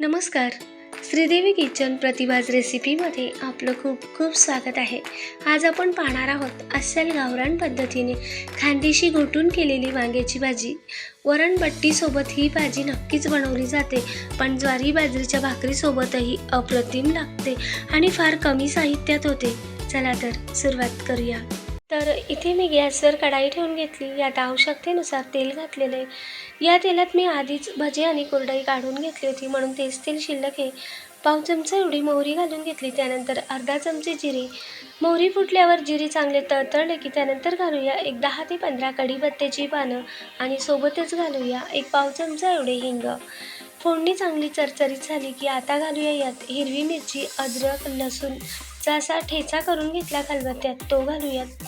नमस्कार. श्रीदेवी किचन प्रतिभाज रेसिपीमध्ये आपलं खूप खूप स्वागत आहे. आज आपण पाहणार आहोत अस्सल गावरान पद्धतीने खांदेशी घोटून केलेली वांग्याची भाजी. वरणबट्टीसोबत ही भाजी नक्कीच बनवली जाते पण ज्वारी बाजरीच्या भाकरीसोबतही अप्रतिम लागते आणि फार कमी साहित्यात होते. चला तर सुरुवात करूया. तर इथे मी गॅसवर कढाई ठेवून घेतली. यात आवश्यकतेनुसार तेल घातलेलं आहे. या तेलात मी आधीच भजी आणि कुरडई काढून घेतली होती. म्हणून तेच तेल शिल्लक आहे. पाव चमचा एवढी मोहरी घालून घेतली. त्यानंतर अर्धा चमचे जिरे. मोहरी फुटल्यावर जिरे चांगले तळतळले की त्यानंतर घालूया एक दहा ते पंधरा कढीपत्त्याची पानं. आणि सोबतच घालूया एक पाव चमचा एवढे हिंग. फोडणी चांगली चरचरीत झाली की आता घालूया यात. हिरवी मिरची अद्रक लसूणचा असा ठेचा करून घेतला खलबत्त्यात तो घालूयात.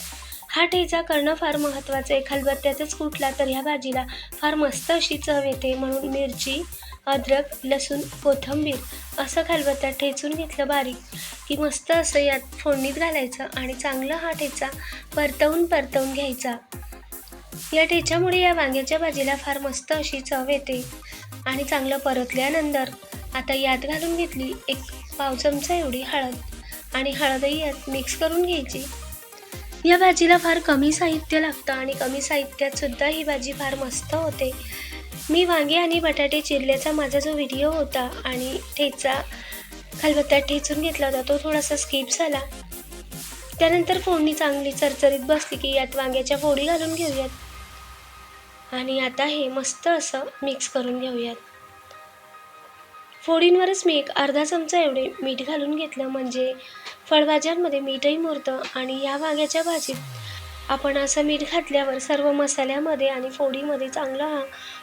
हा ठेचा करणं फार महत्त्वाचं आहे. खलबत्त्यातच कुठला तर ह्या भाजीला फार मस्त अशी चव येते. म्हणून मिरची अद्रक लसूण कोथिंबीर असं खलबत्त्यात ठेचून घेतलं बारीक की मस्त असं यात फोडणीत घालायचं आणि चांगलं हा ठेचा परतवून परतवून घ्यायचा. या ठेच्यामुळे या वांग्याच्या भाजीला फार मस्त अशी चव येते. आणि चांगलं परतल्यानंतर आता यात घालून घेतली एक पाव चमचा एवढी हळद आणि हळदही यात मिक्स करून घ्यायची. या भाजीला फार कमी साहित्य लागतं आणि कमी साहित्यात सुद्धा ही भाजी फार मस्त होते. मी वांगे आणि बटाटे चिरल्याचा माझा जो व्हिडिओ होता आणि ठेचा खलबत्त्यात ठेचून घेतला होता तो थोडासा स्किप झाला. त्यानंतर फोडणी चांगली चरचरीत बसली की यात वांग्याच्या फोडी घालून घेऊयात. आणि आता हे मस्त असं मिक्स करून घेऊयात. फोडींवरच मी एक अर्धा चमचा एवढे मीठ घालून घेतलं म्हणजे फळभाज्यांमध्ये मीठही मुरतं आणि या वांग्याच्या भाजीत आपण असं मीठ घातल्यावर सर्व मसाल्यामध्ये आणि फोडीमध्ये चांगलं हा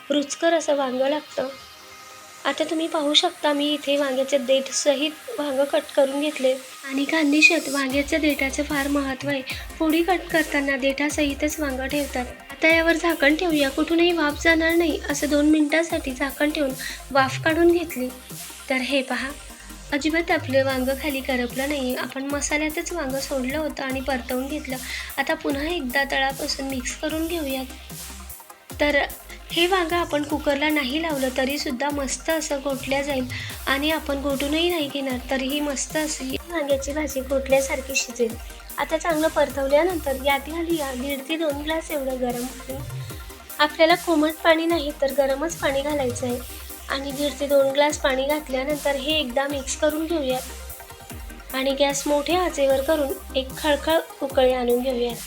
रुचकर असं वांगं लागतं. आता तुम्ही पाहू शकता मी इथे वांग्याचे देठ सहित वांगं कट करून घेतले. आणि खानदेशात वांग्याच्या देठाचं फार महत्त्व आहे. फोडी कट करताना देठासहितच वांगं ठेवतात. आता यावर झाकण ठेवूया. कुठूनही वाफ जाणार नाही असं दोन मिनिटांसाठी झाकण ठेवून वाफ काढून घेतली. तर हे पहा. अजिबात आपलं वांगं खाली करपलं नाही आपण मसाल्यातच वांगं सोडलं होतं आणि परतवून घेतलं. आता पुन्हा एकदा तळापासून मिक्स करून घेऊयात. तर हे वांगं आपण कुकरला नाही लावलं तरीसुद्धा मस्त असं घोटल्या जाईल. आणि आपण घोटूनही नाही घेणार तरीही मस्त अशी वांग्याची भाजी घोटल्यासारखी शिजेल. आता चांगलं परतवल्यानंतर यात लिया दीड ते दोन ग्लास एवढं गरम पाणी. आपल्याला कोमट पाणी नाही तर गरमच पाणी घालायचं आहे. आणि दीड ते दोन ग्लास पाणी घातल्यानंतर हे एकदा मिक्स करून घेऊयात. आणि गॅस मोठ्या आचेवर करून एक खळखळ उकळी आणून घेऊयात.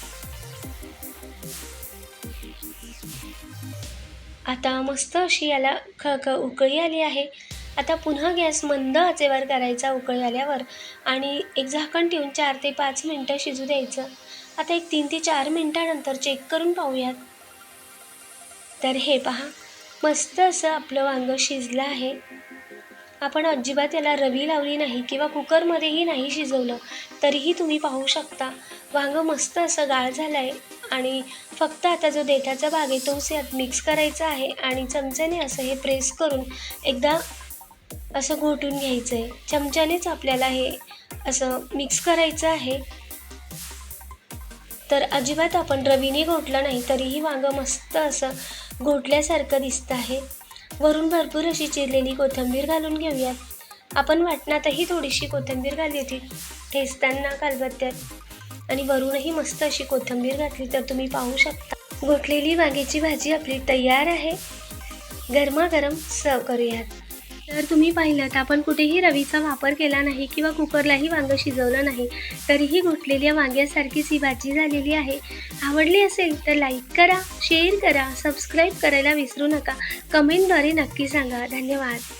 आता मस्त अशी याला खळखळ उकळी आली आहे. आता पुन्हा गॅस मंद आचेवर करायचा उकळ आल्यावर आणि एक झाकण ठेवून चार ते पाच मिनटं शिजू द्यायचं. आता एक तीन ते चार मिनटानंतर चेक करून पाहूयात. तर हे पहा मस्त असं आपलं वांगं शिजलं आहे. आपण अजिबात याला रवी लावली नाही किंवा कुकरमध्येही नाही शिजवलं तरीही तुम्ही पाहू शकता. वांगं मस्त असं गाळ झालं आहे आणि फक्त आता जो देठाचा भाग आहे तोच यात मिक्स करायचा आहे आणि चमच्याने असं हे प्रेस करून एकदा असं घोटून घ्यायचं आहे चमच्यानेच आपल्याला हे असं मिक्स करायचं आहे. तर अजिबात आपण रवीने घोटलं नाही तरीही वांगं मस्त असं घोटल्यासारखं दिसतं आहे. वरून भरपूर अशी चिरलेली कोथिंबीर घालून घेऊयात. आपण वाटणातही थोडीशी कोथिंबीर घाली होती ठेचताना कालबत्त्यात. आणि वरूनही मस्त अशी कोथिंबीर घातली तर तुम्ही पाहू शकता. घोटलेली वांग्याची भाजी आपली तयार आहे. गरमागरम सर्व करूयात. तर तुम्ही पाहिलं तर आपण कुठेही रवीचा वापर केला नाही किंवा कुकरलाही वांगं शिजवलं नाही तरीही गुठलेल्या वांग्यासारखीच ही भाजी झालेली आहे. आवडली असेल तर लाईक करा शेअर करा सबस्क्राईब करायला विसरू नका. कमेंटद्वारे नक्की सांगा. धन्यवाद.